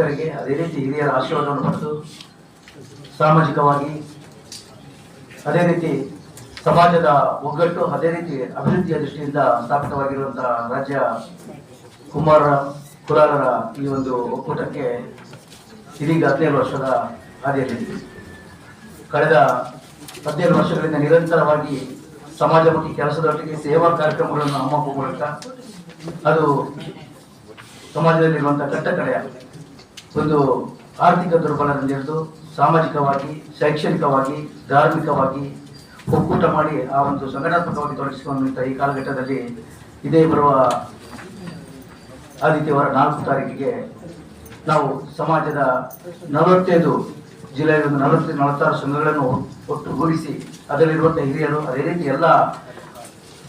ಯುವಕರಿಗೆ ಅದೇ ರೀತಿ ಹಿರಿಯರ ಆಶೀರ್ವಾದವನ್ನು ಪಡೆದು ಸಾಮಾಜಿಕವಾಗಿ ಅದೇ ರೀತಿ ಸಮಾಜದ ಒಗ್ಗಟ್ಟು, ಅದೇ ರೀತಿ ಅಭಿವೃದ್ಧಿಯ ದೃಷ್ಟಿಯಿಂದ ಸ್ಥಾಪಿತವಾಗಿರುವಂತಹ ರಾಜ್ಯ ಕುಮಾರ ಕುಲಾಲರ ಈ ಒಂದು ಒಕ್ಕೂಟಕ್ಕೆ ಇದೀಗ ಹದಿನೇಳು ವರ್ಷದ ಹಾದಿಯಲ್ಲಿದೆ ಕಳೆದ ಹದಿನೇಳು ವರ್ಷಗಳಿಂದ ನಿರಂತರವಾಗಿ ಸಮಾಜಮುಖಿ ಕೆಲಸದೊಟ್ಟಿಗೆ ಸೇವಾ ಕಾರ್ಯಕ್ರಮಗಳನ್ನು ಹಮ್ಮುವ ಮೂಲಕ ಅದು ಸಮಾಜದಲ್ಲಿರುವಂತಹ ಕಟ್ಟಕಡೆಯ ಒಂದು ಆರ್ಥಿಕ ದುರ್ಬಲದಿಂದ ಹಿಡಿದು ಸಾಮಾಜಿಕವಾಗಿ, ಶೈಕ್ಷಣಿಕವಾಗಿ, ಧಾರ್ಮಿಕವಾಗಿ ಒಕ್ಕೂಟ ಮಾಡಿ ಆ ಒಂದು ಸಂಘಟನಾತ್ಮಕವಾಗಿ ತೊಡಗಿಸಿಕೊಂಡಂಥ ಈ ಕಾಲಘಟ್ಟದಲ್ಲಿ ಇದೇ ಬರುವ ಆದಿತ್ಯವಾರ ನಾಲ್ಕು ತಾರೀಕಿಗೆ ನಾವು ಸಮಾಜದ ನಲವತ್ತೈದು ಜಿಲ್ಲೆಯ ಒಂದು ನಲವತ್ತೈದು, ನಲವತ್ತಾರು ಸಂಘಗಳನ್ನು ಒಟ್ಟುಗೂಡಿಸಿ ಅದರಲ್ಲಿರುವಂಥ ಹಿರಿಯರು, ಅದೇ ರೀತಿ ಎಲ್ಲ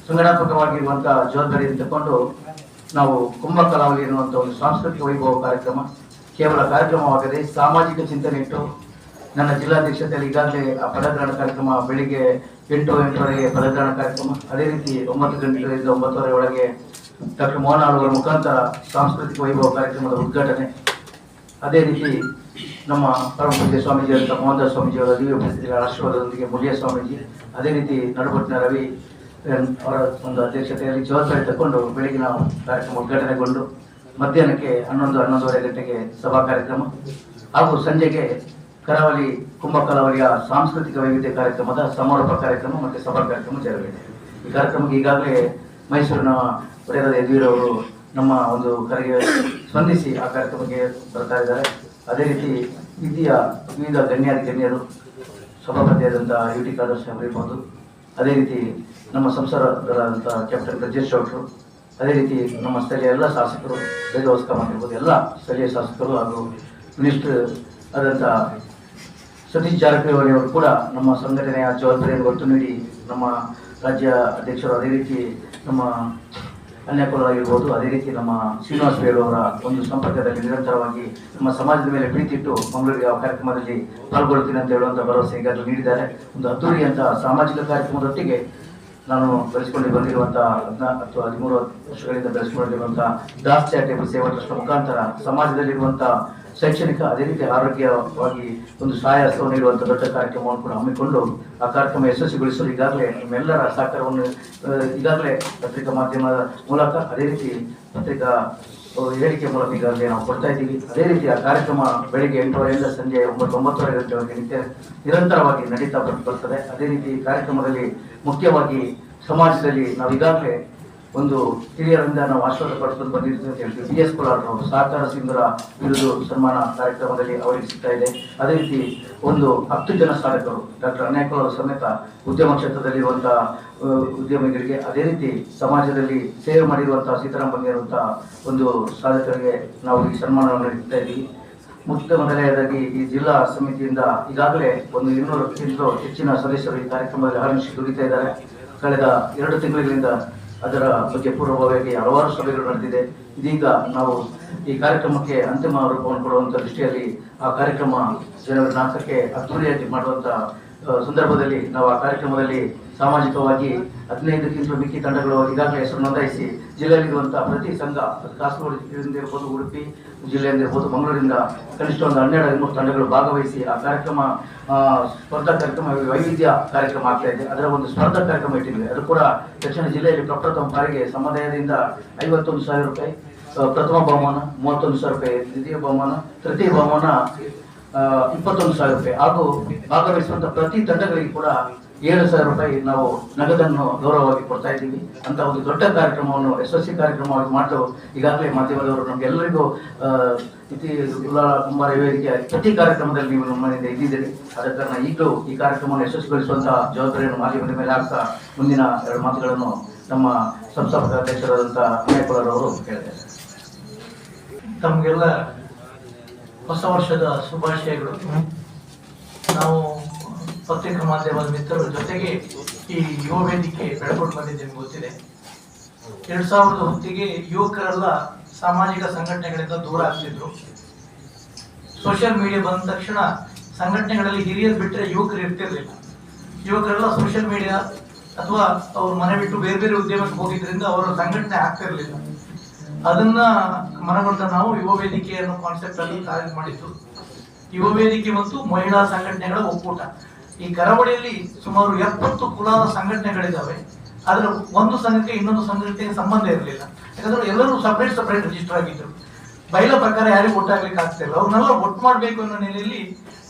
ಸಂಘಟನಾತ್ಮಕವಾಗಿರುವಂತಹ ಜವಾಬ್ದಾರಿಯನ್ನು ತಗೊಂಡು ನಾವು ಕುಂಭ ಎನ್ನುವಂಥ ಒಂದು ಸಾಂಸ್ಕೃತಿಕ ವೈಭವ ಕಾರ್ಯಕ್ರಮ ಕೇವಲ ಕಾರ್ಯಕ್ರಮವಾಗದೆ ಸಾಮಾಜಿಕ ಚಿಂತನೆ ಇಟ್ಟು ನನ್ನ ಜಿಲ್ಲಾಧ್ಯಕ್ಷತೆಯಲ್ಲಿ ಈಗಾಗಲೇ ಆ ಪದಗ್ರಹಣ ಕಾರ್ಯಕ್ರಮ ಬೆಳಿಗ್ಗೆ ಎಂಟು ಎಂಟುವರೆಗೆ ಪದಗ್ರಹಣ ಕಾರ್ಯಕ್ರಮ. ಅದೇ ರೀತಿ ಒಂಬತ್ತು ಗಂಟೆಗಳಿಂದ ಒಂಬತ್ತುವರೆ ಒಳಗೆ ಡಾಕ್ಟರ್ ಮೋಹನ್ ಮುಖಾಂತರ ಸಾಂಸ್ಕೃತಿಕ ವೈಭವ ಕಾರ್ಯಕ್ರಮದ ಉದ್ಘಾಟನೆ. ಅದೇ ರೀತಿ ನಮ್ಮ ಪರಮ ಪೂಜ್ಯ ಸ್ವಾಮೀಜಿ ಅಂತ ಮೋಹನ್ದಾಸ್ ಸ್ವಾಮೀಜಿ ಅವರ ದಿವ್ಯ ಉಪಸ್ಥಿತಿಗಳ ಆಶೀರ್ವಾದದೊಂದಿಗೆ ಮುಳಿಯ ಸ್ವಾಮೀಜಿ, ಅದೇ ರೀತಿ ನಡುಬಟ್ಟಿನ ರವಿ ಅವರ ಒಂದು ಅಧ್ಯಕ್ಷತೆಯಲ್ಲಿ ಜವಾಬ್ದಾರಿ ತಗೊಂಡು ಬೆಳಗಿನ ಕಾರ್ಯಕ್ರಮ ಉದ್ಘಾಟನೆಗೊಂಡು ಮಧ್ಯಾಹ್ನಕ್ಕೆ ಹನ್ನೊಂದು, ಹನ್ನೊಂದುವರೆ ಗಂಟೆಗೆ ಸಭಾ ಕಾರ್ಯಕ್ರಮ ಹಾಗೂ ಸಂಜೆಗೆ ಕರಾವಳಿ ಕುಂಭ ಕರಾವಳಿಯ ಸಾಂಸ್ಕೃತಿಕ ವೈವಿಧ್ಯ ಕಾರ್ಯಕ್ರಮದ ಸಮಾರೋಪ ಕಾರ್ಯಕ್ರಮ ಮತ್ತು ಸಭಾ ಕಾರ್ಯಕ್ರಮ ಜರುಗಲಿದೆ ಈ ಕಾರ್ಯಕ್ರಮಕ್ಕೆ ಈಗಾಗಲೇ ಮೈಸೂರಿನ ಒಡೆಯರ ಯದುವೀರವರು ನಮ್ಮ ಒಂದು ಕರೆಗೆ ಸ್ಪಂದಿಸಿ ಆ ಕಾರ್ಯಕ್ರಮಕ್ಕೆ ಬರ್ತಾ ಇದ್ದಾರೆ. ಅದೇ ರೀತಿ ವಿಧಿಯ ವಿವಿಧ ಗಣ್ಯಾದಿ ಗಣ್ಯರು ಸಭಾಪತಿಯಾದಂತಹ ಯು ಟಿ ಕಾದರ್ಶ್ ಅವರಿರ್ಬೋದು. ಅದೇ ರೀತಿ ನಮ್ಮ ಸಂಸದರಾದಂಥ ಕ್ಯಾಪ್ಟನ್ ಬ್ರಜೇಶ್ ಚೌಟ್ರು ಅದೇ ರೀತಿ ನಮ್ಮ ಸ್ಥಳೀಯ ಎಲ್ಲ ಶಾಸಕರು ಬೇಗವಸ್ಕ ಮಾಡಿರ್ಬೋದು, ಎಲ್ಲ ಸ್ಥಳೀಯ ಶಾಸಕರು ಹಾಗೂ ಮಿನಿಸ್ಟರ್ ಆದಂಥ ಸತೀಶ್ ಜಾರಕಿಹೊಳಿ ಅವರು ಕೂಡ ನಮ್ಮ ಸಂಘಟನೆಯ ಜವಾಬ್ದಾರಿಯನ್ನು ಒತ್ತು ನೀಡಿ ನಮ್ಮ ರಾಜ್ಯ ಅಧ್ಯಕ್ಷರು ಅದೇ ರೀತಿ ನಮ್ಮ ಅನ್ಯಕುಲರಾಗಿರ್ಬೋದು ಅದೇ ರೀತಿ ನಮ್ಮ ಶ್ರೀನಿವಾಸ ಬೇಡವರ ಒಂದು ಸಂಪರ್ಕದಲ್ಲಿ ನಿರಂತರವಾಗಿ ನಮ್ಮ ಸಮಾಜದ ಮೇಲೆ ಪ್ರೀತಿ ಇಟ್ಟು ಮಂಗಳೂರಿಗೆ ಆ ಕಾರ್ಯಕ್ರಮದಲ್ಲಿ ಪಾಲ್ಗೊಳ್ತೀನಿ ಅಂತ ಹೇಳುವಂಥ ಭರವಸೆ ಈಗಾಗಲೇ ನೀಡಿದ್ದಾರೆ. ಒಂದು ಅದ್ದೂರಿಯಂಥ ಸಾಮಾಜಿಕ ಕಾರ್ಯಕ್ರಮದೊಟ್ಟಿಗೆ ನಾನು ಬೆಳೆಸಿಕೊಂಡು ಬಂದಿರುವಂಥ ಹದಿನಾಲ್ಕು ಅಥವಾ ಹದಿಮೂರು ವರ್ಷಗಳಿಂದ ಬೆಳೆಸಿಕೊಂಡಿರುವಂಥ ದಾಸ್ ಚಾರಿಟೇಬಲ್ ಸೇವಾ ಟ್ರಸ್ಟ್ ಮುಖಾಂತರ ಸಮಾಜದಲ್ಲಿರುವಂಥ ಶೈಕ್ಷಣಿಕ, ಅದೇ ರೀತಿ ಆರೋಗ್ಯವಾಗಿ ಒಂದು ಸಹಾಯ ಹಸ್ತ ನೀಡುವಂಥ ದೊಡ್ಡ ಕಾರ್ಯಕ್ರಮವನ್ನು ಕೂಡ ಹಮ್ಮಿಕೊಂಡು ಆ ಕಾರ್ಯಕ್ರಮ ಯಶಸ್ವಿಗೊಳಿಸಲು ಈಗಾಗಲೇ ನಿಮ್ಮೆಲ್ಲರ ಸಹಕಾರವನ್ನು ಈಗಾಗಲೇ ಪತ್ರಿಕಾ ಮಾಧ್ಯಮದ ಮೂಲಕ, ಅದೇ ರೀತಿ ಪತ್ರಿಕಾ ಹೇಳಿಕೆ ಮೂಲಕ ಈಗಾಗಲೇ ನಾವು ಕೊಡ್ತಾ ಇದ್ದೀವಿ. ಅದೇ ರೀತಿ ಆ ಕಾರ್ಯಕ್ರಮ ಬೆಳಿಗ್ಗೆ ಎಂಟುವರೆಯಿಂದ ಸಂಜೆ ಒಂಬತ್ತು ಒಂಬತ್ತುವರೆ ಗಂಟೆವರೆಗೆ ನಿತ್ಯ ನಿರಂತರವಾಗಿ ನಡೀತಾ ಬರ್ತಾ ಬರ್ತದೆ. ಅದೇ ರೀತಿ ಕಾರ್ಯಕ್ರಮದಲ್ಲಿ ಮುಖ್ಯವಾಗಿ ಸಮಾಜದಲ್ಲಿ ನಾವು ಈಗಾಗಲೇ ಒಂದು ಹಿರಿಯರಿಂದ ನಾವು ಆಶ್ವಾಸ ಪಡ್ಕೊಂಡು ಬಂದಿರ್ತೀವಿ ಅಂತ ಹೇಳ್ತೀವಿ. ಬಿ ಎಸ್ ಅವರು ಸಹಕಾರ ಸಿಂಧುರ ಬಿರುದು ಸನ್ಮಾನ ಕಾರ್ಯಕ್ರಮದಲ್ಲಿ ಅವರಿಗೆ ಸಿಗ್ತಾ ಇದೆ. ಅದೇ ರೀತಿ ಒಂದು ಹತ್ತು ಜನ ಸಾಧಕರು ಡಾಕ್ಟರ್ ಅನೇಕಲ್ ಅವರ ಸಮೇತ ಉದ್ಯಮ ಕ್ಷೇತ್ರದಲ್ಲಿರುವಂತಹ ಉದ್ಯಮಿಗಳಿಗೆ ಅದೇ ರೀತಿ ಸಮಾಜದಲ್ಲಿ ಸೇವೆ ಮಾಡಿರುವಂತಹ ಸೀತಾರಾಮ್ ಬಂದಿರುವಂತಹ ಒಂದು ಸಾಧಕರಿಗೆ ನಾವು ಈ ಸನ್ಮಾನವನ್ನು ನೀಡ್ತಾ ಇದ್ದೀವಿ. ಮುಖ್ಯ ಮೊದಲನೆಯದಾಗಿ ಈ ಜಿಲ್ಲಾ ಸಮಿತಿಯಿಂದ ಈಗಾಗಲೇ ಒಂದು ಇನ್ನೂರಕ್ಕಿಂತಲೂ ಹೆಚ್ಚಿನ ಸದಸ್ಯರು ಈ ಕಾರ್ಯಕ್ರಮದಲ್ಲಿ ಆಗಮಿಸಿ ದುಡಿತಾ ಇದ್ದಾರೆ. ಕಳೆದ ಎರಡು ತಿಂಗಳಿಂದ ಅದರ ಬಗ್ಗೆ ಪೂರ್ವಭಾವಿಯಾಗಿ ಹಲವಾರು ಸಭೆಗಳು ನಡೆದಿದೆ. ಇದೀಗ ನಾವು ಈ ಕಾರ್ಯಕ್ರಮಕ್ಕೆ ಅಂತಿಮ ರೂಪವನ್ನು ಕೊಡುವಂತ ದೃಷ್ಟಿಯಲ್ಲಿ ಆ ಕಾರ್ಯಕ್ರಮ ಜನವರಿ ನಾಲ್ಕಕ್ಕೆ ಅದ್ದೂರಿಯಾಗಿ ಮಾಡುವಂತ ಸಂದರ್ಭದಲ್ಲಿ ನಾವು ಆ ಕಾರ್ಯಕ್ರಮದಲ್ಲಿ ಸಾಮಾಜಿಕವಾಗಿ ಹದಿನೈದಕ್ಕಿಂತ ಮಿಕ್ಕಿ ತಂಡಗಳು ಈಗಾಗಲೇ ಹೆಸರು ನೋಂದಾಯಿಸಿ ಜಿಲ್ಲೆಯಲ್ಲಿರುವಂತಹ ಪ್ರತಿ ಸಂಘ ಕಾಸರಗೋಡು ಕಾಸರಗೋಡಿಂದ ಇರ್ಬೋದು, ಉಡುಪಿ ಜಿಲ್ಲೆಯಿಂದ ಇರ್ಬೋದು, ಮಂಗಳೂರಿಂದ ಕನಿಷ್ಠ ಒಂದು ಹನ್ನೆರಡು, ಹದಿಮೂರು ತಂಡಗಳು ಭಾಗವಹಿಸಿ ಆ ಕಾರ್ಯಕ್ರಮ ಸ್ಪರ್ಧಾ ಕಾರ್ಯಕ್ರಮ, ವೈವಿಧ್ಯ ಕಾರ್ಯಕ್ರಮ ಆಗ್ತಾ ಇದೆ. ಅದರ ಒಂದು ಸ್ಪರ್ಧಾ ಕಾರ್ಯಕ್ರಮ ಇಟ್ಟಿದ್ವಿ ಅದು ಕೂಡ ದಕ್ಷಿಣ ಜಿಲ್ಲೆಯಲ್ಲಿ ಪ್ರಪ್ರಥಮ ಬಾರಿಗೆ ಸಮುದಾಯದಿಂದ ಐವತ್ತೊಂದು ಸಾವಿರ ರೂಪಾಯಿ ಪ್ರಥಮ ಬಹುಮಾನ, ಮೂವತ್ತೊಂದು ಸಾವಿರ ರೂಪಾಯಿ, ದ್ವಿತೀಯ ಬಹುಮಾನ, ತೃತೀಯ ಬಹುಮಾನ ಇಪ್ಪತ್ತೊಂದು ಸಾವಿರ ರೂಪಾಯಿ. ಹಾಗೂ ಭಾಗವಹಿಸುವಂತಹ ಪ್ರತಿ ತಂಡಗಳಿಗೆ ಕೂಡ ಏಳು ಸಾವಿರ ರೂಪಾಯಿ ನಾವು ನಗದನ್ನು ಗೌರವವಾಗಿ ಕೊಡ್ತಾ ಇದ್ದೀವಿ. ಅಂತ ಒಂದು ದೊಡ್ಡ ಕಾರ್ಯಕ್ರಮವನ್ನು, ಯಶಸ್ವಿ ಕಾರ್ಯಕ್ರಮವಾಗಿ ಮಾಡಲು ಈಗಾಗಲೇ ಮಾಧ್ಯಮದವರು ನಮಗೆಲ್ಲರಿಗೂ ಇತಿ ಉಲ್ಲಾಳ ಕುಂಬಾರ ವೇದಿಕೆ ಪ್ರತಿ ಕಾರ್ಯಕ್ರಮದಲ್ಲಿ ನೀವು ನಮ್ಮ ಮನೆಯಿಂದ ಇದ್ದಿದ್ದೀರಿ ಆದ ಈಗಲೂ ಈ ಕಾರ್ಯಕ್ರಮವನ್ನು ಯಶಸ್ವಿಗೊಳಿಸುವಂತಹ ಜವಾಬ್ದಾರಿಯನ್ನು ಮಾಧ್ಯಮದ ಮೇಲೆ ಹಾಕ್ತಾ ಮುಂದಿನ ಎರಡು ಮಾತುಗಳನ್ನು ನಮ್ಮ ಸಂಸ್ಥಾಪಕ ಅಧ್ಯಕ್ಷರಾದಂತಹ ಅವರು ಹೇಳಿದ್ದಾರೆ. ತಮಗೆಲ್ಲ ಹೊಸ ವರ್ಷದ ಶುಭಾಶಯಗಳು. ನಾವು ಪತ್ರಿಕಾ ಮಾಧ್ಯಮದ ಮಿತ್ರರ ಜೊತೆಗೆ ಈ ಯುವ ವೇದಿಕೆ ಬೆಳಕೊಂಡು ಬಂದಿದೆ ಗೊತ್ತಿದೆ. ಎರಡ್ ಸಾವಿರದ ಹೊತ್ತಿಗೆ ಯುವಕರೆಲ್ಲ ಸಾಮಾಜಿಕ ಸಂಘಟನೆಗಳಿಂದ ದೂರ ಆಗ್ತಿದ್ರು. ಸೋಷಿಯಲ್ ಮೀಡಿಯಾ ಬಂದ ತಕ್ಷಣ ಸಂಘಟನೆಗಳಲ್ಲಿ ಹಿರಿಯರು ಬಿಟ್ಟರೆ ಯುವಕರು ಇರ್ತಿರ್ಲಿಲ್ಲ. ಯುವಕರೆಲ್ಲ ಸೋಷಿಯಲ್ ಮೀಡಿಯಾ ಅಥವಾ ಅವ್ರ ಮನೆ ಬಿಟ್ಟು ಬೇರೆ ಬೇರೆ ಉದ್ಯಮಕ್ಕೆ ಹೋಗಿದ್ರಿಂದ ಅವರ ಸಂಘಟನೆ ಆಗ್ತಿರ್ಲಿಲ್ಲ. ಅದನ್ನ ಮನಗೊಂಡ ನಾವು ಯುವ ವೇದಿಕೆ ಅನ್ನೋ ಕಾನ್ಸೆಪ್ಟ್ ಅಲ್ಲಿ ಕಾರ್ಯ ಮಾಡಿದ್ದು. ಯುವ ವೇದಿಕೆ ಮತ್ತು ಮಹಿಳಾ ಸಂಘಟನೆಗಳ ಒಕ್ಕೂಟ. ಈ ಕರಾವಳಿಯಲ್ಲಿ ಸುಮಾರು ಎಪ್ಪತ್ತು ಕುಲಾದ ಸಂಘಟನೆಗಳಿದ್ದಾವೆ. ಆದ್ರೆ ಒಂದು ಸಂಘಕ್ಕೆ ಇನ್ನೊಂದು ಸಂಘಕ್ಕೆ ಸಂಬಂಧ ಇರಲಿಲ್ಲ. ಯಾಕಂದ್ರೆ ಎಲ್ಲರೂ ಸಪರೇಟ್ ಸಪರೇಟ್ ರಿಜಿಸ್ಟರ್ ಆಗಿದ್ರು. ಬಯಲ ಪ್ರಕಾರ ಯಾರಿಗೂ ಒಟ್ಟಾಗ್ಲಿಕ್ಕೆ ಆಗ್ತಿಲ್ಲ ಅವ್ರನ್ನೆಲ್ಲ ಒಟ್ಟು ಮಾಡಬೇಕು ಅನ್ನೋ ನೆಲೆಯಲ್ಲಿ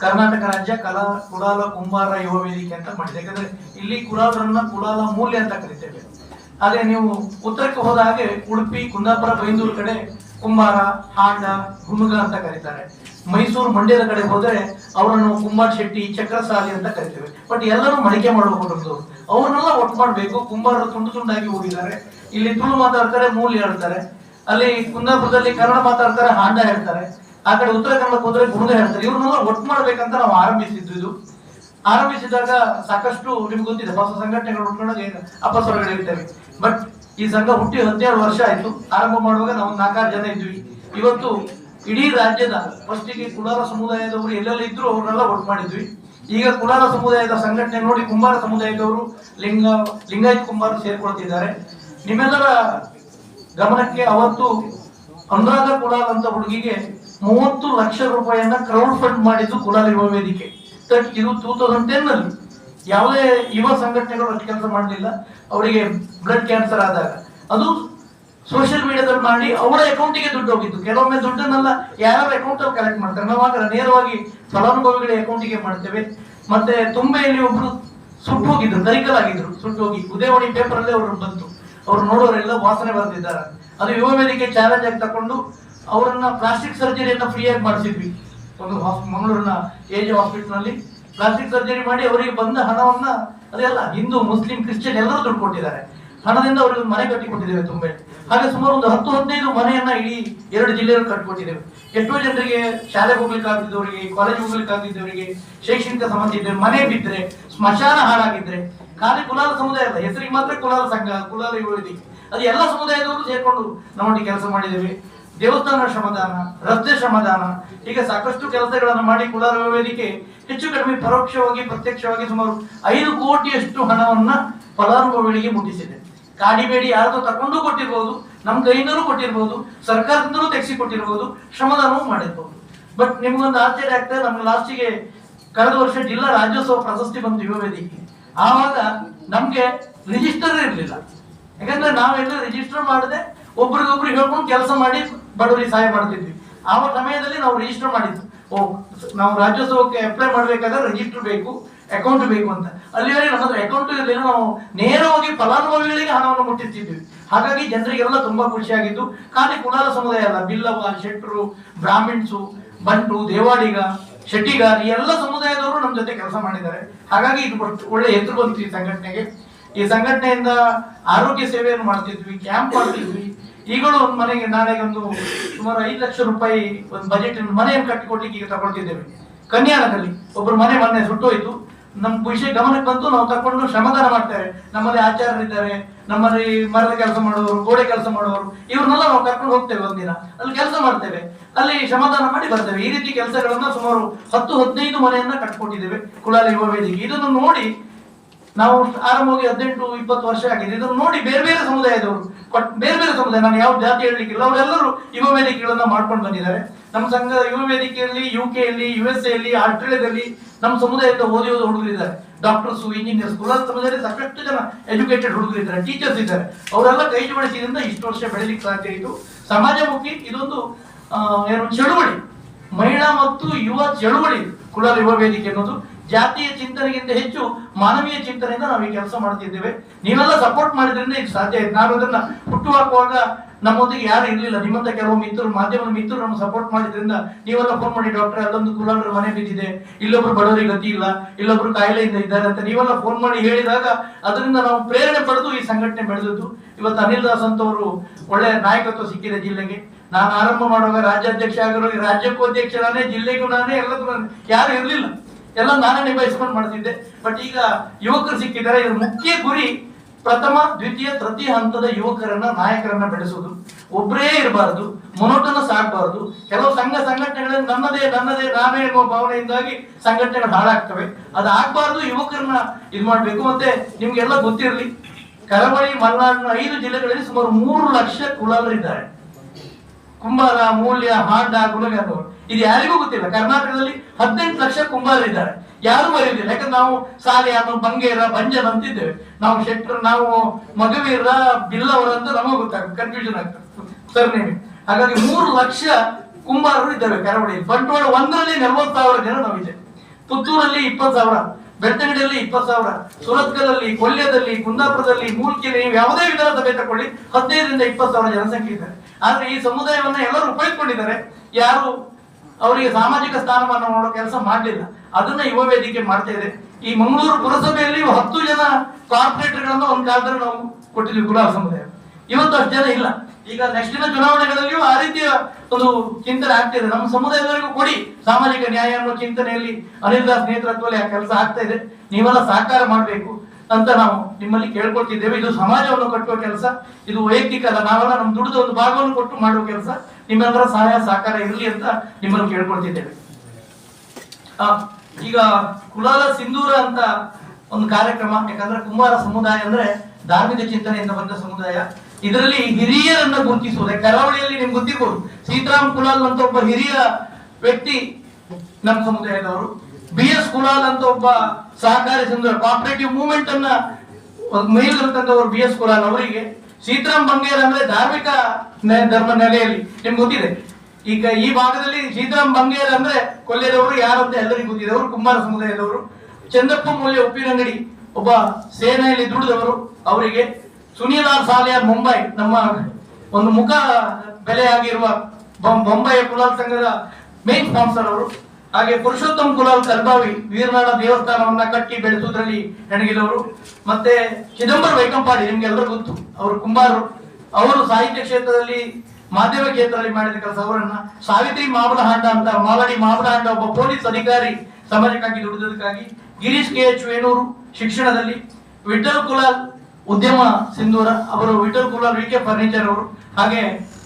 ಕರ್ನಾಟಕ ರಾಜ್ಯ ಕಲಾ, ಕುಲಾಲ, ಕುಂಬಾರ, ಯುವ ವೇದಿಕೆ ಅಂತ ಮಾಡಿದೆ. ಯಾಕಂದ್ರೆ ಇಲ್ಲಿ ಕುಲಾಲರನ್ನ ಕುಲಾಲ ಮೂಲ್ಯ ಅಂತ ಕರಿತೇವೆ. ಆದರೆ ನೀವು ಉತ್ತರಕ್ಕೆ ಹೋದ ಹಾಗೆ ಉಡುಪಿ, ಕುಂದಾಪುರ, ಬೈಂದೂರು ಕಡೆ ಕುಂಬಾರ, ಹಾಂಡ ಗುಮಗ ಅಂತ ಕರೀತಾರೆ. ಮೈಸೂರು ಮಂಡ್ಯದ ಕಡೆ ಹೋದರೆ ಅವರನ್ನು ಕುಂಬಾರ ಶೆಟ್ಟಿ, ಚಕ್ರಸಾಲಿ ಅಂತ ಕರಿತೇವೆ. ಬಟ್ ಎಲ್ಲರೂ ಮಡಿಕೆ ಕುಟುಂಬದವರು. ಅವ್ರನ್ನೆಲ್ಲ ಒಟ್ಟು ಮಾಡಬೇಕು. ಕುಂಬಾರರು ತುಂಡು ತುಂಡಾಗಿ ಹೋಗಿದ್ದಾರೆ. ಇಲ್ಲಿ ತುಳು ಮಾತಾಡ್ತಾರೆ, ಮೂಲಿ ಹೇಳ್ತಾರೆ. ಅಲ್ಲಿ ಕುಂದಾಪುರದಲ್ಲಿ ಕನ್ನಡ ಮಾತಾಡ್ತಾರೆ, ಹಾಂಡ ಹೇಳ್ತಾರೆ. ಆ ಕಡೆ ಉತ್ತರ ಕನ್ನಡಕ್ಕೆ ಹೋದ್ರೆ ಗುಣಗ ಹೇಳ್ತಾರೆ. ಇವ್ರನ್ನೆಲ್ಲ ಒಟ್ಟು ಮಾಡ್ಬೇಕಂತ ನಾವು ಆರಂಭಿಸಿದ್ದು ಇದು. ಆರಂಭಿಸಿದಾಗ ಸಾಕಷ್ಟು ನಿಮ್ಗೆ ಗೊತ್ತಿದೆ ಹೊಸ ಸಂಘಟನೆಗಳು ಉಟ್ಕೊಂಡಾಗ ಇರ್ತೇವೆ ಬಟ್ ಈ ಸಂಘ ಹುಟ್ಟಿ ಹದಿನೇಳು ವರ್ಷ ಆಯ್ತು. ಆರಂಭ ಮಾಡುವಾಗ ನಾವು ನಾಲ್ಕಾರು ಜನ ಇದ್ವಿ. ಇವತ್ತು ಇಡೀ ರಾಜ್ಯದ ಫಸ್ಟಿಗೆ ಕುಲಾರ ಸಮುದಾಯದವರು ಎಲ್ಲೆಲ್ಲ ಇದ್ರು ಅವ್ರನ್ನೆಲ್ಲ ಒಟ್ಟು ಮಾಡಿದ್ವಿ. ಈಗ ಕುಲಾರ ಸಮುದಾಯದ ಸಂಘಟನೆ ನೋಡಿ ಕುಂಬಾರ ಸಮುದಾಯದವರು ಲಿಂಗ, ಲಿಂಗಾಯತ್ ಕುಂಬಾರ ಸೇರ್ಕೊಳ್ತಿದ್ದಾರೆ. ನಿಮ್ಮೆಲ್ಲರ ಗಮನಕ್ಕೆ ಅವತ್ತು ಅನುರಾಧ ಕುಲಾಲ್ ಅಂತ ಹುಡುಗಿಗೆ ಮೂವತ್ತು ಲಕ್ಷ ರೂಪಾಯಿಯನ್ನ ಕ್ರೌಡ್ ಫಂಡ್ ಮಾಡಿದ್ದು ಕುಲಾಲ್ ಯುವ ವೇದಿಕೆ. ಇದು ಟೂ ತೌಸಂಡ್ ಟೆನ್ ಅಲ್ಲಿ ಯಾವುದೇ ಯುವ ಸಂಘಟನೆಗಳು ಅಷ್ಟು ಕೆಲಸ ಮಾಡಲಿಲ್ಲ. ಅವರಿಗೆ ಬ್ಲಡ್ ಕ್ಯಾನ್ಸರ್ ಆದಾಗ. ಅದು ಸೋಷಿಯಲ್ ಮೀಡಿಯಾದಲ್ಲಿ ಮಾಡಿ ಅವರ ಅಕೌಂಟಿಗೆ ದುಡ್ಡು ಹೋಗಿದ್ದು. ಕೆಲವೊಮ್ಮೆ ದುಡ್ಡನ್ನೆಲ್ಲ ಯಾರ ಅಕೌಂಟ್ ಅಲ್ಲಿ ಕಲೆಕ್ಟ್ ಮಾಡ್ತಾರೆ. ನಾವು ಆಗ ನೇರವಾಗಿ ಫಲಾನುಭವಿಗಳ ಅಕೌಂಟಿಗೆ ಮಾಡ್ತೇವೆ. ಮತ್ತೆ ತುಂಬೆಯಲ್ಲಿ ಒಬ್ರು ಸುಟ್ಟು ಹೋಗಿದ್ರು, ಕರಿಕಲಾಗಿದ್ರು. ಸುಟ್ಟು ಹೋಗಿ ಉದಯವಾಣಿ ಪೇಪರ್ ಅಲ್ಲೇ ಅವರು ಬಂತು ಅವ್ರು ನೋಡೋರೆಲ್ಲ ವಾಸನೆ ಬರ್ತಿದ್ದಾರೆ. ಅದು ಯುವ ವೇದಿಕೆ ಚಾಲೆಂಜ್ ಆಗಿ ತಕೊಂಡು ಅವರನ್ನ ಪ್ಲಾಸ್ಟಿಕ್ ಸರ್ಜರಿಯನ್ನ ಫ್ರೀಯಾಗಿ ಮಾಡಿಸಿದ್ವಿ. ಒಂದು ಮಂಗಳೂರಿನ ಏಜ್ ಹಾಸ್ಪಿಟಲ್ನಲ್ಲಿ ಪ್ಲಾಸ್ಟಿಕ್ ಸರ್ಜರಿ ಮಾಡಿ ಅವರಿಗೆ ಬಂದ ಹಣವನ್ನ, ಅದೆಲ್ಲ ಹಿಂದೂ, ಮುಸ್ಲಿಂ, ಕ್ರಿಶ್ಚಿಯನ್ ಎಲ್ಲರೂ ದುಡ್ಡು ಕೊಟ್ಟಿದ್ದಾರೆ. ಹಣದಿಂದ ಅವರಿಗೆ ಮನೆ ಕಟ್ಟಿಕೊಟ್ಟಿದ್ದೇವೆ ತುಂಬೆ. ಹಾಗೆ ಸುಮಾರು ಒಂದು ಹತ್ತು, ಹದಿನೈದು ಮನೆಯನ್ನ ಇಡೀ ಎರಡು ಜಿಲ್ಲೆಯಲ್ಲಿ ಕಟ್ಟಿಕೊಟ್ಟಿದ್ದೇವೆ. ಎಷ್ಟೋ ಜನರಿಗೆ ಶಾಲೆಗೆ ಹೋಗ್ಲಿಕ್ಕೆ ಆಗ್ತಿದ್ದವರಿಗೆ ಕಾಲೇಜ್ ಹೋಗ್ಲಿಕ್ಕೆ ಆಗ್ತಿದ್ದವರಿಗೆ ಶೈಕ್ಷಣಿಕ ಸಮಸ್ಯೆ ಇದ್ರೆ, ಮನೆ ಬಿದ್ದರೆ ಸ್ಮಶಾನ ಹಾಳಾಗಿದ್ರೆ, ಖಾಲಿ ಕುಲಾಲ ಸಮುದಾಯ ಅಲ್ಲ, ಹೆಸರಿಗೆ ಮಾತ್ರ ಕುಲಾಲ ಸಂಘ, ಕುಲಾಲ ಯುವತಿ ಅದು ಎಲ್ಲ ಸಮುದಾಯದವರು ಸೇರ್ಕೊಂಡು ನಮ್ಮೊಟ್ಟಿಗೆ ಕೆಲಸ ಮಾಡಿದ್ದೇವೆ. ದೇವಸ್ಥಾನ ಶ್ರಮದಾನ, ರಸ್ತೆ ಶ್ರಮದಾನ, ಹೀಗೆ ಸಾಕಷ್ಟು ಕೆಲಸಗಳನ್ನು ಮಾಡಿ ಕುಲಾಲ ವೇದಿಕೆ ಹೆಚ್ಚು ಕಡಿಮೆ ಪರೋಕ್ಷವಾಗಿ, ಪ್ರತ್ಯಕ್ಷವಾಗಿ ಸುಮಾರು ಐದು ಕೋಟಿಯಷ್ಟು ಹಣವನ್ನ ಫಲಾನುಭವಿಗಳಿಗೆ ಮುಟ್ಟಿಸಿದೆ. ಕಾಡಿಬೇಡಿ ಯಾರ್ದೋ ತಕೊಂಡು ಕೊಟ್ಟಿರ್ಬೋದು ನಮ್ಮ ಕೈಯಿಂದಲೂ ಕೊಟ್ಟಿರ್ಬೋದು, ಸರ್ಕಾರದಿಂದಲೂ ತೆಗೆಸಿ ಕೊಟ್ಟಿರ್ಬೋದು ಶ್ರಮದಾನವೂ ಮಾಡಿರ್ಬೋದು. ಬಟ್ ನಿಮ್ಗೊಂದು ಆಶ್ಚರ್ಯ ಆಗ್ತದೆ ನಮ್ಗೆ ಲಾಸ್ಟಿಗೆ ಕಳೆದ ವರ್ಷ ಜಿಲ್ಲಾ ರಾಜ್ಯೋತ್ಸವ ಪ್ರಶಸ್ತಿ ಬಂತು ಯುವ ವೇದಿಕೆ. ಆವಾಗ ನಮ್ಗೆ ರಿಜಿಸ್ಟರ್ ಇರಲಿಲ್ಲ. ಯಾಕಂದ್ರೆ ನಾವೆಲ್ಲ ರಿಜಿಸ್ಟರ್ ಮಾಡದೆ ಒಬ್ರಿಗೊಬ್ರು ಹೇಳ್ಕೊಂಡು ಕೆಲಸ ಮಾಡಿ ಬಡವರಿಗೆ ಸಹಾಯ ಮಾಡ್ತಿದ್ವಿ. ಆ ಸಮಯದಲ್ಲಿ ನಾವು ರಿಜಿಸ್ಟರ್ ಮಾಡಿದ್ವಿ ಓ, ನಾವು ರಾಜ್ಯೋತ್ಸವಕ್ಕೆ ಅಪ್ಲೈ ಮಾಡ್ಬೇಕಾದ್ರೆ ರಿಜಿಸ್ಟರ್ ಬೇಕು. ಅಕೌಂಟ್ ಬೇಕು ಅಂತ. ಅಲ್ಲಿವರೆಗೆ ನಮ್ಮ ಅಕೌಂಟ್ ಇರಲಿಲ್ಲ ನಾವು ನೇರವಾಗಿ ಫಲಾನುಭವಿಗಳಿಗೆ ಹಣವನ್ನು ಮುಟ್ಟಿಸ್ತಿದ್ವಿ ಹಾಗಾಗಿ ಜನರಿಗೆಲ್ಲ ತುಂಬಾ ಖುಷಿಯಾಗಿದ್ದು, ಖಾಲಿ ಕುಲಾಲ ಸಮುದಾಯ ಅಲ್ಲ ಬಿಲ್ಲವ ಶೆಟ್ರು ಬ್ರಾಹ್ಮಿಣ್ಸು, ಬಂಟು, ದೇವಾಡಿಗ, ಶೆಟ್ಟಿಗಾರ್, ಈ ಎಲ್ಲ ಸಮುದಾಯದವರು ನಮ್ಮ ಜೊತೆ ಕೆಲಸ ಮಾಡಿದ್ದಾರೆ. ಹಾಗಾಗಿ ಇದು ಒಳ್ಳೆ ಹೆಸರು ಬಂತು ಈ ಸಂಘಟನೆಗೆ. ಈ ಸಂಘಟನೆಯಿಂದ ಆರೋಗ್ಯ ಸೇವೆಯನ್ನು ಮಾಡ್ತಿದ್ವಿ ಕ್ಯಾಂಪ್ ಮಾಡ್ತಿದ್ವಿ. ಈಗಲೂ ಒಂದು ಮನೆಗೆ ನಾಳೆಗೆ ಒಂದು ಸುಮಾರು ಐದು ಲಕ್ಷ ರೂಪಾಯಿ ಒಂದು ಬಜೆಟ್ ಮನೆಯನ್ನು ಕಟ್ಟಿಕೊಡ್ಲಿಕ್ಕೆ ಈಗ ತಗೊಳ್ತಿದ್ದೇವೆ. ಕನ್ಯಾನದಲ್ಲಿ ಒಬ್ಬರು ಮನೆ ಮೊನ್ನೆ ಸುಟ್ಟೋಯ್ತು. ನಮ್ ವಿಷಯ ಗಮನಕ್ಕೆ ಬಂತು, ನಾವು ತಕೊಂಡು ಶ್ರಮದಾನ ಮಾಡ್ತೇವೆ ನಮ್ಮಲ್ಲಿ ಆಚಾರ್ಯರಿದ್ದಾರೆ ನಮ್ಮಲ್ಲಿ ಮರದ ಕೆಲಸ ಮಾಡುವವರು, ಗೋಡೆ ಕೆಲಸ ಮಾಡುವವರು, ಇವ್ರನ್ನೆಲ್ಲ ನಾವು ಕರ್ಕೊಂಡು ಹೋಗ್ತೇವೆ ಒಂದಿನ. ಅಲ್ಲಿ ಕೆಲಸ ಮಾಡ್ತೇವೆ. ಅಲ್ಲಿ ಶ್ರಮದಾನ ಮಾಡಿ ಬರ್ತೇವೆ. ಈ ರೀತಿ ಕೆಲಸಗಳನ್ನ ಸುಮಾರು ಹತ್ತು, ಹದಿನೈದು ಮನೆಯನ್ನ ಕಟ್ಕೊಟ್ಟಿದ್ದೇವೆ, ಕುಳಾಲಿ ಯುವ ವೇದಿಕೆ. ಇದನ್ನು ನೋಡಿ ನಾವು ಆರಂಭವಾಗಿ ಹದಿನೆಂಟು, ಇಪ್ಪತ್ತು ವರ್ಷ ಆಗಿದೆ. ಇದನ್ನು ನೋಡಿ ಬೇರೆ ಬೇರೆ ಸಮುದಾಯದವರು ಬಟ್ ಬೇರೆ ಬೇರೆ ಸಮುದಾಯ, ನಾನು ಯಾವ ಜಾತಿ ಹೇಳಲಿಕ್ಕಿಲ್ಲ, ಅವರೆಲ್ಲರೂ ಯುವ ವೇದಿಕೆಗಳನ್ನ ಮಾಡ್ಕೊಂಡು ಬಂದಿದ್ದಾರೆ. ನಮ್ಮ ಸಂಘ ಯುವ ವೇದಿಕೆಯಲ್ಲಿ ಯು ಕೆಯಲ್ಲಿ ಯು ಎಸ್ ಎಲ್ಲಿ ಆಸ್ಟ್ರೇಲಿಯಾದಲ್ಲಿ ನಮ್ಮ ಸಮುದಾಯದ ಓದಿಯೋದು ಓದಿ ಹುಡುಗರಿದ್ದಾರೆ. ಡಾಕ್ಟರ್ಸ್ ಇಂಜಿನಿಯರ್ಸ್ ಕೂಡ ಸಮುದಾಯದಲ್ಲಿ ಸಾಕಷ್ಟು ಜನ ಎಜುಕೇಟೆಡ್ ಹುಡುಗರಿದ್ದಾರೆ ಟೀಚರ್ಸ್ ಇದ್ದಾರೆ. ಅವರೆಲ್ಲ ಕೈ ಜೋಡಿಸಿದ್ರಿಂದ ಇಷ್ಟು ವರ್ಷ ಬೆಳಲಿಕ್ಕೆ ಸಾಧ್ಯ ಇತ್ತು. ಸಮಾಜಮುಖಿ, ಇದೊಂದು ಏನು ಚಳುವಳಿ. ಮಹಿಳಾ ಮತ್ತು ಯುವ ಚಳುವಳಿ ಕುಲ ಯುವ ವೇದಿಕೆ ಅನ್ನೋದು. ಜಾತಿಯ ಚಿಂತನೆಗಿಂತ ಹೆಚ್ಚು ಮಾನವೀಯ ಚಿಂತನೆಯಿಂದ ನಾವು ಈ ಕೆಲಸ ಮಾಡ್ತಿದ್ದೇವೆ. ನೀವೆಲ್ಲ ಸಪೋರ್ಟ್ ಮಾಡಿದ್ರಿಂದ ಇದು ಸಾಧ್ಯ ಆಯ್ತು. ನಾನು ಅದನ್ನ ಹುಟ್ಟು ಹಾಕುವಾಗ ನಮ್ಮೊಂದಿಗೆ ಯಾರು ಇರಲಿಲ್ಲ. ನಿಮ್ಮಂತ ಕೆಲವು ಮಿತ್ರರು, ಮಾಧ್ಯಮದ ಮಿತ್ರರು ನಮ್ಮ ಸಪೋರ್ಟ್ ಮಾಡಿದ್ರಿಂದ ನೀವೆಲ್ಲ ಫೋನ್ ಮಾಡಿ ಡಾಕ್ಟರ್ ಅಲ್ಲೊಂದು ಕುಲಾಂಡ್ರ ಮನೆ ಬಿದ್ದಿದೆ. ಇಲ್ಲೊಬ್ರು ಬಡವರಿಗೆ ಗತಿ ಇಲ್ಲ. ಇಲ್ಲೊಬ್ರು ಕಾಯಿಲೆಯಿಂದ ಇದ್ದಾರೆ ಅಂತ ನೀವೆಲ್ಲ ಫೋನ್ ಮಾಡಿ ಹೇಳಿದಾಗ ಅದರಿಂದ ನಾವು ಪ್ರೇರಣೆ ಪಡೆದು ಈ ಸಂಘಟನೆ ಬೆಳೆದದ್ದು. ಇವತ್ತು ಅನಿಲ್ ದಾಸ್ ಅಂತವರು ಒಳ್ಳೆ ನಾಯಕತ್ವ ಸಿಕ್ಕಿದೆ ಜಿಲ್ಲೆಗೆ. ನಾನು ಆರಂಭ ಮಾಡುವಾಗ ರಾಜ್ಯಾಧ್ಯಕ್ಷ ಆಗಿರೋ ರಾಜ್ಯಕ್ಕೂ ಅಧ್ಯಕ್ಷ ನಾನೇ, ಜಿಲ್ಲೆಗೂ ನಾನೇ ಎಲ್ಲದೂ ಯಾರು ಇರಲಿಲ್ಲ. ಎಲ್ಲ ನಾನೇ ನಿಭಾಯಿಸ್ಕೊಂಡು ಮಾಡ್ತಿದ್ದೆ. ಬಟ್ ಈಗ ಯುವಕರು ಸಿಕ್ಕಿದ್ದಾರೆ. ಇದ್ರ ಮುಖ್ಯ ಗುರಿ ಪ್ರಥಮ, ದ್ವಿತೀಯ, ತೃತೀಯ ಹಂತದ ಯುವಕರನ್ನ, ನಾಯಕರನ್ನ ಬೆಳೆಸೋದು. ಒಬ್ಬರೇ ಇರಬಾರದು. ಮುನೋಟನ ಆಗಬಾರದು ಕೆಲವು ಸಂಘ ಸಂಘಟನೆಗಳಲ್ಲಿ ನನ್ನದೇ ನನ್ನದೇ, ನಾನೇ ಎನ್ನುವ ಭಾವನೆಯಿಂದಾಗಿ ಸಂಘಟನೆಗಳು ಹಾಳಾಗ್ತವೆ ಅದಾಗಬಾರ್ದು. ಯುವಕರನ್ನ ಇದು ಮಾಡಬೇಕು. ಮತ್ತೆ ನಿಮ್ಗೆಲ್ಲ ಗೊತ್ತಿರಲಿ, ಕರಾವಳಿ, ಮಲೆನಾಡಿನ ಐದು ಜಿಲ್ಲೆಗಳಲ್ಲಿ ಸುಮಾರು ಮೂರು ಲಕ್ಷ ಕುಲಾಲರಿದ್ದಾರೆ ಕುಂಬಾರ ಮೂಲ್ಯ, ಹಾಂಡ ಗುಣಗ ಅನ್ನೋರು ಇದು ಯಾರಿಗೂ ಗೊತ್ತಿಲ್ಲ. ಕರ್ನಾಟಕದಲ್ಲಿ ಹದಿನೆಂಟು ಲಕ್ಷ ಕುಂಬಾರರಿದ್ದಾರೆ. ಯಾರು ಬರೆಯುವುದಿಲ್ಲ. ಯಾಕಂದ್ರೆ ನಾವು ಸಾಲೆ ಅನ್ನೋ ಬಂಗೇರ, ಬಂಜನ್ ಅಂತಿದ್ದೇವೆ. ನಾವು ಶೆಟ್ಟರ್, ನಾವು ಮಗವೀರ, ಬಿಲ್ಲವರ ಅಂತ ನಮಗೆ ಗೊತ್ತಾಗುತ್ತೆ. ಕನ್ಫ್ಯೂಷನ್ ಆಗ್ತದೆ. ಸರ್ನೇಮಿ ಹಾಗಾಗಿ ಮೂರು ಲಕ್ಷ ಕುಂಬಾರರು ಇದ್ದಾರೆ ಕರಾವಳಿ ಬಂಟ್ವಾಳ ಒಂದರಲ್ಲಿ ನಲವತ್ತು ಸಾವಿರ ಜನ ನಾವಿದೆ ಪುತ್ತೂರಲ್ಲಿ ಇಪ್ಪತ್ತು ಸಾವಿರ, ಬೆಳ್ತಂಗಡಿಯಲ್ಲಿ ಇಪ್ಪತ್ತು ಸಾವಿರ, ಸುರತ್ಕಲಲ್ಲಿ ಕೊಲ್ಯದಲ್ಲಿ ಕುಂದಾಪುರದಲ್ಲಿ ನೀವು ಯಾವುದೇ ವಿಧಾನಸಭೆ ತಗೊಳ್ಳಿ, ಹದಿನೈದರಿಂದ ಇಪ್ಪತ್ತು ಸಾವಿರ ಜನಸಂಖ್ಯೆ ಇದ್ದಾರೆ. ಆದ್ರೆ ಈ ಸಮುದಾಯವನ್ನ ಎಲ್ಲರೂ ಉಪಯೋಗಿಸ್ಕೊಂಡಿದ್ದಾರೆ. ಯಾರು ಅವರಿಗೆ ಸಾಮಾಜಿಕ ಸ್ಥಾನವನ್ನು ಮಾಡೋ ಕೆಲಸ ಮಾಡಲಿಲ್ಲ. ಅದನ್ನ ಯುವ ವೇದಿಕೆ ಮಾಡ್ತಾ ಇದೆ. ಈ ಮಂಗಳೂರು ಪುರಸಭೆಯಲ್ಲಿ ಹತ್ತು ಜನ ಕಾರ್ಪೊರೇಟರ್ಗಳನ್ನ ಒಂದು ಕಾಲದಲ್ಲಿ ನಾವು ಕೊಟ್ಟಿದ್ವಿ ಗುಲಾಬ್ ಸಮುದಾಯ. ಇವತ್ತು ಅಷ್ಟು ಜನ ಇಲ್ಲ. ಈಗ ನೆಕ್ಸ್ಟಿನ ಚುನಾವಣೆಗಳಲ್ಲಿಯೂ ಆ ರೀತಿಯ ಒಂದು ಚಿಂತನೆ ಆಗ್ತಿದೆ ನಮ್ಮ ಸಮುದಾಯದವರಿಗೂ ಕೊಡಿ. ಸಾಮಾಜಿಕ ನ್ಯಾಯ ಅನ್ನೋ ಚಿಂತನೆಯಲ್ಲಿ ಅನಿಲ್ ದಾಸ್ ನೇತೃತ್ವದಲ್ಲಿ ಆ ಕೆಲಸ ಆಗ್ತಾ ಇದೆ. ನೀವೆಲ್ಲ ಸಹಕಾರ ಮಾಡಬೇಕು ಅಂತ ನಾವು ನಿಮ್ಮಲ್ಲಿ ಕೇಳ್ಕೊಳ್ತಿದ್ದೇವೆ. ಇದು ಸಮಾಜವನ್ನು ಕಟ್ಟುವ ಕೆಲಸ. ಇದು ವೈಯಕ್ತಿಕ ಅಲ್ಲ. ನಾವೆಲ್ಲ ನಮ್ಮ ದುಡಿದ ಒಂದು ಭಾಗವನ್ನು ಕೊಟ್ಟು ಮಾಡುವ ಕೆಲಸ. ನಿಮ್ಮೆಲ್ಲರ ಸಹಾಯ ಸಹಕಾರ ಇರಲಿ ಅಂತ ನಿಮ್ಮನ್ನು ಕೇಳ್ಕೊಳ್ತಿದ್ದೇವೆ. ಈಗ ಕುಲಾಲ ಸಿಂಧೂರ ಅಂತ ಒಂದು ಕಾರ್ಯಕ್ರಮ, ಯಾಕಂದ್ರೆ ಕುಮಾರ ಸಮುದಾಯ ಅಂದ್ರೆ ಧಾರ್ಮಿಕ ಚಿಂತನೆಯಿಂದ ಬಂದ ಸಮುದಾಯ. ಇದರಲ್ಲಿ ಹಿರಿಯರನ್ನ ಗುರುತಿಸುವುದೇ ಕರಾವಳಿಯಲ್ಲಿ ನಿಮ್ಗೆ ಗೊತ್ತಿರ್ಬೋದು, ಸೀತಾರಾಮ್ ಕುಲಾಲ್ ಅಂತ ಒಬ್ಬ ಹಿರಿಯ ವ್ಯಕ್ತಿ ನಮ್ಮ ಸಮುದಾಯದವರು ಬಿ ಎಸ್ ಕುಲಾಲ್ ಅಂತ ಒಬ್ಬ ಸಹಕಾರಿ ಸಂಘ ಕಾಪರೇಟಿವ್ ಮೂವ್ಮೆಂಟ್ ಅನ್ನ ಮೇಲ್ಗಂತವ್ರು ಬಿ ಎಸ್ ಕುಲಾಲ್ ಅವರಿಗೆ ಸೀತಾರಾಮ್ ಬಂಗೇರ್ ಅಂದ್ರೆ ಧಾರ್ಮಿಕ ಧರ್ಮ ನೆಲೆಯಲ್ಲಿ ನಿಮ್ಗೆ ಗೊತ್ತಿದೆ. ಈಗ ಈ ಭಾಗದಲ್ಲಿ ಸೀತಾರಾಮ್ ಬಂಗೇರ್ ಅಂದ್ರೆ ಕೊಲ್ಲೆದವರು ಯಾರು ಅಂತ ಎಲ್ಲರಿಗೂ ಗೊತ್ತಿದೆ. ಅವರು ಕುಂಬಾರ ಸಮುದಾಯದವರು. ಚಂದ್ರಪ್ಪ ಮೂಲ್ಯ ಉಪ್ಪಿನಂಗಡಿ ಒಬ್ಬ ಸೇನೆಯಲ್ಲಿ ದುಡಿದವರು. ಅವರಿಗೆ ಸುನೀಲಾಲ್ ಸಾಲಿಯಾರ್ ಮುಂಬೈ ನಮ್ಮ ಒಂದು ಮುಖ ಬೆಲೆಯಾಗಿರುವ ಬೊಂಬಾಯಿಯ ಕುಲಾಲ್ ಸಂಘದ ಮೇನ್ ಸ್ಪಾನ್ಸರ್ ಅವರು. ಹಾಗೆ ಪುರುಷೋತ್ತಮ ಕುಲಾಲ್ ಕಲ್ಬಾವಿ ವೀರನಾಡ ದೇವಸ್ಥಾನವನ್ನ ಕಟ್ಟಿ ಬೆಳೆಸುವುದರಲ್ಲಿ ಹೆಣಗಿದವರು ಮತ್ತೆ ಚಿದಂಬರ ವೈಕಂಪಾಡಿ ನಿಮ್ಗೆ ಎಲ್ಲರೂ ಗೊತ್ತು, ಅವರು ಕುಂಬಾರರು. ಅವರು ಸಾಹಿತ್ಯ ಕ್ಷೇತ್ರದಲ್ಲಿ ಮಾಧ್ಯಮ ಕ್ಷೇತ್ರದಲ್ಲಿ ಮಾಡಿದ ಕೆಲಸ ಅವರನ್ನ ಸಾವಿತ್ರಿ ಮಾವಲಹಾಂಡ ಅಂತ ಮಾಲಡಿ ಮಾವಲಹಾಂಡ ಒಬ್ಬ ಪೊಲೀಸ್ ಅಧಿಕಾರಿ ಸಮಾಜಕ್ಕಾಗಿ ದುಡಿದಕ್ಕಾಗಿ ಗಿರೀಶ್ ಕೆ ಎಚ್ ವೇಣೂರು ಶಿಕ್ಷಣದಲ್ಲಿ, ವಿಠಲ್ ಕುಲಾಲ್ ಉದ್ಯಮ ಸಿಂಧೂರ, ಅವರು Vithal Kulal V K furniture ಅವರು, ಹಾಗೆ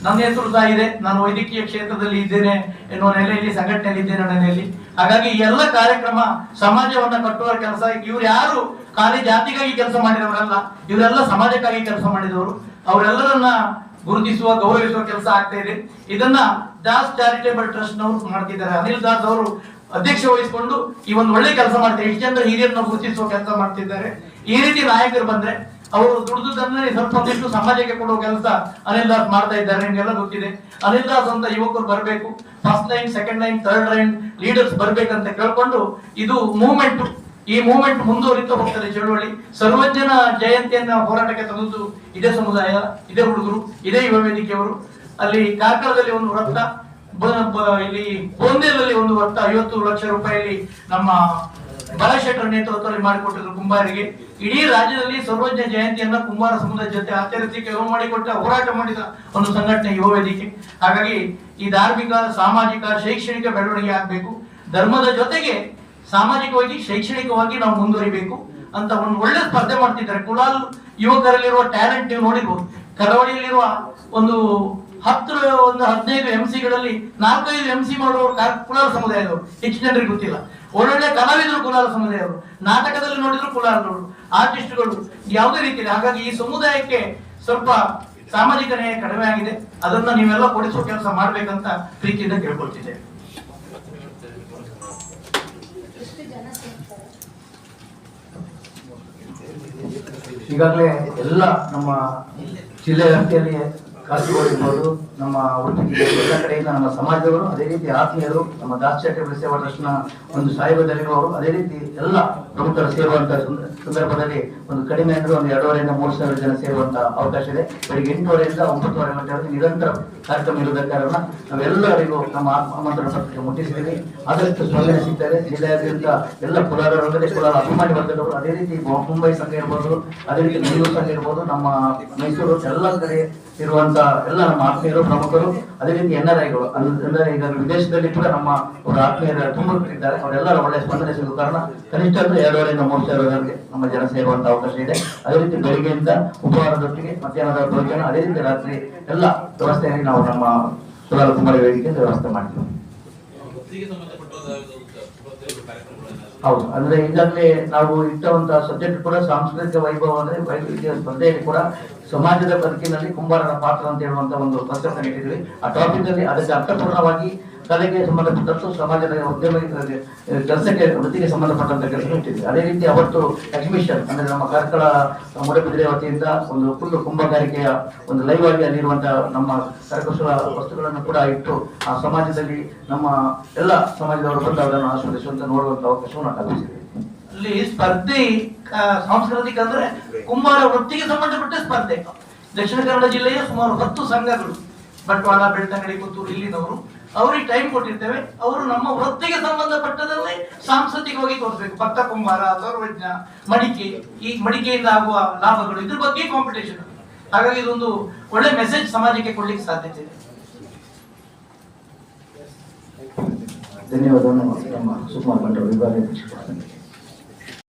ನನ್ನ ಹೆಸರು ಸಹ ಇದೆ ನಾನು ವೈದ್ಯಕೀಯ ಕ್ಷೇತ್ರದಲ್ಲಿ ಇದ್ದೇನೆ ಎನ್ನುವ ನೆಲೆಯಲ್ಲಿ, ಸಂಘಟನೆಯಲ್ಲಿ ಇದ್ದೇನೆ ನೆಲೆಯಲ್ಲಿ. ಹಾಗಾಗಿ ಎಲ್ಲ ಕಾರ್ಯಕ್ರಮ ಸಮಾಜವನ್ನ ಕಟ್ಟುವ ಕೆಲಸ. ಇವ್ರು ಯಾರು? ಖಾಲಿ ಜಾತಿಗಾಗಿ ಕೆಲಸ ಮಾಡಿದವರಲ್ಲ. ಇವರೆಲ್ಲ ಸಮಾಜಕ್ಕಾಗಿ ಕೆಲಸ ಮಾಡಿದವರು. ಅವರೆಲ್ಲರನ್ನ ಗುರುತಿಸುವ, ಗೌರವಿಸುವ ಕೆಲಸ ಆಗ್ತಾ ಇದೆ. ಇದನ್ನ ದಾಸ್ ಚಾರಿಟೇಬಲ್ ಟ್ರಸ್ಟ್ ನವರು ಮಾಡ್ತಿದ್ದಾರೆ. ಅನಿಲ್ ದಾಸ್ ಅವರು ಅಧ್ಯಕ್ಷ ವಹಿಸಿಕೊಂಡು ಈ ಒಂದು ಒಳ್ಳೆ ಕೆಲಸ ಮಾಡ್ತಾರೆ ಎಷ್ಟು ಜನ ಹಿರಿಯರನ್ನ ಗುರುತಿಸುವ ಕೆಲಸ ಮಾಡ್ತಿದ್ದಾರೆ. ಈ ರೀತಿ ನಾಯಕರು ಬಂದ್ರೆ ಅವರು ದುಡಿದುದನ್ನೇ ಸ್ವಲ್ಪ ಒಂದಿಷ್ಟು ಸಮಾಜಕ್ಕೆ ಕೊಡುವ ಕೆಲಸ ಅನಿಲ್ ದಾಸ್ ಮಾಡ್ತಾ ಇದ್ದಾರೆ, ನಿಮ್ಗೆಲ್ಲ ಗೊತ್ತಿದೆ. ಅನಿಲ್ ದಾಸ್ ಅಂತ ಯುವಕರು ಬರಬೇಕು first line second line third line leaders ಬರ್ಬೇಕಂತ ಕೇಳ್ಕೊಂಡು ಇದು ಮೂವ್ಮೆಂಟ್ ಈ ಮೂವ್ಮೆಂಟ್ ಮುಂದುವರಿತಾ ಹೋಗ್ತದೆ ಚಳುವಳಿ. ಸರ್ವಜ್ಞನ ಜಯಂತಿಯನ್ನ ಹೋರಾಟಕ್ಕೆ ತಂದದ್ದು ಇದೇ ಸಮುದಾಯ, ಇದೇ ಹುಡುಗರು, ಇದೇ ಯುವ ವೇದಿಕೆಯವರು. ಅಲ್ಲಿ ಕಾರ್ಕಳದಲ್ಲಿ ಒಂದು ವೃತ್ತ ಇಲ್ಲಿ ಬೋಂದೇಲಲ್ಲಿ ಒಂದು ವೃತ್ತ, ಐವತ್ತು ಲಕ್ಷ ರೂಪಾಯಿಯಲ್ಲಿ ನಮ್ಮ ಬಲಶೆಟ್ಟರ್ ನೇತೃತ್ವದಲ್ಲಿ ಮಾಡಿಕೊಟ್ಟಿದ್ರು ಕುಂಬಾರಿಗೆ. ಇಡೀ ರಾಜ್ಯದಲ್ಲಿ ಸರ್ವಜ್ಞ ಜಯಂತಿಯನ್ನ ಕುಂಬಾರ ಸಮುದಾಯ ಜೊತೆ ಆಚರಿಸಲಿಕ್ಕೆ ಕೆಲವು ಮಾಡಿಕೊಟ್ಟ ಹೋರಾಟ ಮಾಡಿದ ಒಂದು ಸಂಘಟನೆ ಯುವ ವೇದಿಕೆ ಹಾಗಾಗಿ ಈ ಧಾರ್ಮಿಕ, ಸಾಮಾಜಿಕ, ಶೈಕ್ಷಣಿಕ ಬೆಳವಣಿಗೆ ಆಗ್ಬೇಕು. ಧರ್ಮದ ಜೊತೆಗೆ ಸಾಮಾಜಿಕವಾಗಿ, ಶೈಕ್ಷಣಿಕವಾಗಿ ನಾವು ಮುಂದುವರಿಬೇಕು ಅಂತ ಒಂದು ಒಳ್ಳೆ ಸ್ಪರ್ಧೆ ಮಾಡ್ತಿದ್ದಾರೆ. ಕುಲಾಲ್ ಯುವಕರಲ್ಲಿರುವ ಟ್ಯಾಲೆಂಟ್ ನೀವು ನೋಡಿರ್ಬೋದು. ಕರಾವಳಿಯಲ್ಲಿರುವ ಒಂದು ಹತ್ತು ಒಂದು ಹದಿನೈದು ಎಂ ಸಿಗಳಲ್ಲಿ ನಾಲ್ಕೈದು ಎಂ ಸಿ ಮಾಡುವವರು ಕಾ- ಕುಲಾಲ್ ಸಮುದಾಯದವರು. ಹೆಚ್ಚು ಜನರಿಗೆ ಗೊತ್ತಿಲ್ಲ. ಒಳ್ಳೊಳ್ಳೆ ಕಲಾವಿದರು ಕುಲಾಲ ಸಮುದಾಯವರು ನಾಟಕದಲ್ಲಿ ನೋಡಿದ್ರು ಕುಲಾಲರು ಆರ್ಟಿಸ್ಟ್ಗಳು ಯಾವುದೇ ರೀತಿಯಲ್ಲಿ. ಹಾಗಾಗಿ ಈ ಸಮುದಾಯಕ್ಕೆ ಸ್ವಲ್ಪ ಸಾಮಾಜಿಕ ನ್ಯಾಯ ಕಡಿಮೆ ಆಗಿದೆ. ಅದನ್ನ ನೀವೆಲ್ಲ ಕೊಡಿಸುವ ಕೆಲಸ ಮಾಡ್ಬೇಕಂತ ಪ್ರೀತಿಯಿಂದ ಕೇಳ್ಕೊಳ್ತಿದ್ದೇವೆ ಈಗಾಗಲೇ ಎಲ್ಲ ನಮ್ಮ ಜಿಲ್ಲೆ ವ್ಯಾಪ್ತಿಯಲ್ಲಿ ಕಾಸರಗೋಡು ಇರ್ಬೋದು ನಮ್ಮ ಎಲ್ಲ ಕಡೆಯಿಂದ ನಮ್ಮ ಸಮಾಜದವರು, ಅದೇ ರೀತಿ ಆತ್ಮೀಯರು, ನಮ್ಮ ದಾಸ್ ಚಾರಿಟೇಬಲ್ ಸೇವಾ ಟ್ರಸ್ಟ್ನ ಒಂದು ಸಾಹಿಬದಲ್ಲಿರುವವರು ಅದೇ ರೀತಿ ಎಲ್ಲ ಪ್ರಮುಖರು ಸೇರುವಂತ ಸಂದ- ಸಂದರ್ಭದಲ್ಲಿ ಒಂದು ಕಡಿಮೆ ಅಂದ್ರೆ ಒಂದು ಎರಡೂವರೆಯಿಂದ ಮೂರು ಸಾವಿರ ಜನ ಸೇರುವಂತ ಅವಕಾಶ ಇದೆ. ಬೆಳಿಗ್ಗೆ ಎಂಟುವರೆಯಿಂದ ಒಂಬತ್ತುವರೆ ಗಂಟೆವರೆಗೆ ನಿರಂತರ ಕಾರ್ಯಕ್ರಮ ಇರುವುದ ಕಾರಣ ನಾವೆಲ್ಲರಿಗೂ ನಮ್ಮ ಆಮಂತ್ರಣ ಪತ್ರಿಕೆ ಮುಟ್ಟಿಸಿದ್ದೀವಿ. ಆದಷ್ಟು ಸ್ಪಂದನೆ ಸಿಗ್ತಾರೆ ಜಿಲ್ಲೆಯಾದ್ಯಂತ ಎಲ್ಲ ಕುಲಾರರಲ್ಲದೆ ಕುಲಾರ ಅಭಿಮಾನಿ ವರ್ಗದವರು, ಅದೇ ರೀತಿ ಮುಂಬೈ ಸಂಘ ಇರ್ಬೋದು, ಅದೇ ರೀತಿ ಬೆಂಗಳೂರು ಸಂಘ ಇರ್ಬೋದು, ನಮ್ಮ ಮೈಸೂರು ಎಲ್ಲ ಕಡೆ ಇರುವಂತ ಎಲ್ಲ ನಮ್ಮ ಆತ್ಮೀಯರು ಪ್ರಮುಖರು ಅದೇ ರೀತಿ ಎನ್ ಆರ್ ಐಗಳು. ಅಂದ್ರೆ ಈಗ ವಿದೇಶದಲ್ಲಿ ಕೂಡ ನಮ್ಮ ಒಂದು ಆತ್ಮೀಯರ ತುಂಬಿದ್ದಾರೆ ಅವರೆಲ್ಲರ ಒಳ್ಳೆ ಸ್ಪಂದನೆ ಸಿಗುವ ಕಾರಣ ಕನಿಷ್ಠ ಅಂದ್ರೆ ಎರಡೂವರೆಯಿಂದ ಮೂರು ಸಾವಿರವರೆಗೆ ನಮ್ಮ ಜನ ಸೇರುವಂತ ಅವಕಾಶ ಇದೆ. ಅದೇ ರೀತಿ ಬೆಳಿಗ್ಗೆಯಿಂದ ಉಪಹಾರದೊಟ್ಟಿಗೆ ಮಧ್ಯಾಹ್ನದ ಭೋಜನ, ಅದೇ ರೀತಿ ರಾತ್ರಿ ಎಲ್ಲ ವ್ಯವಸ್ಥೆಯಲ್ಲಿ ನಾವು ನಮ್ಮ ಸುಲಾಲ್ ಕುಮಾರಿ ವೇದಿಕೆ ವ್ಯವಸ್ಥೆ ಮಾಡ್ತೀವಿ ಹೌದು. ಅಂದ್ರೆ ಈಗಾಗಲೇ ನಾವು ಇಟ್ಟಂತಹ ಸಬ್ಜೆಕ್ಟ್ ಕೂಡ ಸಾಂಸ್ಕೃತಿಕ ವೈಭವ ಅಂದ್ರೆ ವೈವಿಧ್ಯ ಸ್ಪರ್ಧೆಯಲ್ಲಿ ಕೂಡ. ಸಮಾಜದ ಬದುಕಿನಲ್ಲಿ ಕುಂಬಾರನ ಪಾತ್ರ ಅಂತ ಹೇಳುವಂತ ಒಂದು ಪುಸ್ತಕ ಇಟ್ಟಿದ್ವಿ ಆ ಟಾಪಿಕ್ ಅಲ್ಲಿ ಅದಕ್ಕೆ ಅರ್ಥಪೂರ್ಣವಾಗಿ ಕಲೆಗೆ ಸಂಬಂಧಪಟ್ಟಂತೂ ಸಮಾಜದ ಉದ್ಯಮ ಕೆಲಸಕ್ಕೆ, ವೃತ್ತಿಗೆ ಸಂಬಂಧಪಟ್ಟಂತ ಕೆಲಸ ಇಟ್ಟಿದೆ. ಅದೇ ರೀತಿ ಅವತ್ತು ಎಕ್ಸಿಬಿಷನ್ ಅಂದ್ರೆ ನಮ್ಮ ಕಾರ್ಕಳ ಮೂಡಬಿದ್ರೆ ವತಿಯಿಂದ ಒಂದು ಫುಲ್ ಕುಂಭಗಾರಿಕೆಯ ಒಂದು ಲೈವ್ ಆಗಿ ಅಲ್ಲಿರುವಂತಹ ನಮ್ಮ ಕರಕುಶಲ ವಸ್ತುಗಳನ್ನು ಕೂಡ ಇಟ್ಟು ಆ ಸಮಾಜದಲ್ಲಿ ನಮ್ಮ ಎಲ್ಲ ಸಮಾಜದವರು ಬಂದು ಅದನ್ನು ಆಸ್ವಾದಿಸುವಂತ, ನೋಡುವಂತ ಅವಕಾಶವನ್ನು ಕಲ್ಪಿಸಿದೆ ಅಲ್ಲಿ ಸ್ಪರ್ಧೆ ಸಾಂಸ್ಕೃತಿಕ ಅಂದ್ರೆ ಕುಂಬಾರ ವೃತ್ತಿಗೆ ಸಂಬಂಧಪಟ್ಟ ಸ್ಪರ್ಧೆ. ದಕ್ಷಿಣ ಕನ್ನಡ ಜಿಲ್ಲೆಯ ಸುಮಾರು ಹತ್ತು ಸಂಘಗಳು, ಬಂಟ್ವಾಳ, ಬೆಳ್ತಂಗಡಿ, ಪುತ್ತೂರು, ಇಲ್ಲಿನವರು. ಅವ್ರಿಗೆ ಟೈಮ್ ಕೊಟ್ಟಿರ್ತೇವೆ. ಅವರು ನಮ್ಮ ವೃತ್ತಿಗೆ ಸಂಬಂಧಪಟ್ಟದಲ್ಲಿ ಸಾಂಸ್ಕೃತಿಕವಾಗಿ ಕೊಡ್ಬೇಕು. ಭಕ್ತ ಕುಂಬಾರ ಸೌರವಜ್ಞ ಮಡಿಕೆ, ಈ ಮಡಿಕೆಯಿಂದ ಆಗುವ ಲಾಭಗಳು ಇದ್ರ ಬಗ್ಗೆ ಕಾಂಪಿಟೇಷನ್ ಹಾಗಾಗಿ ಇದೊಂದು ಒಳ್ಳೆ ಮೆಸೇಜ್ ಸಮಾಜಕ್ಕೆ ಕೊಡ್ಲಿಕ್ಕೆ ಸಾಧ್ಯತೆ ಇದೆ. ಧನ್ಯವಾದ. ನಮ್ಮ ಸುಕುಮಾರ್ ಬಂಡವರು ವಿಭಾಗ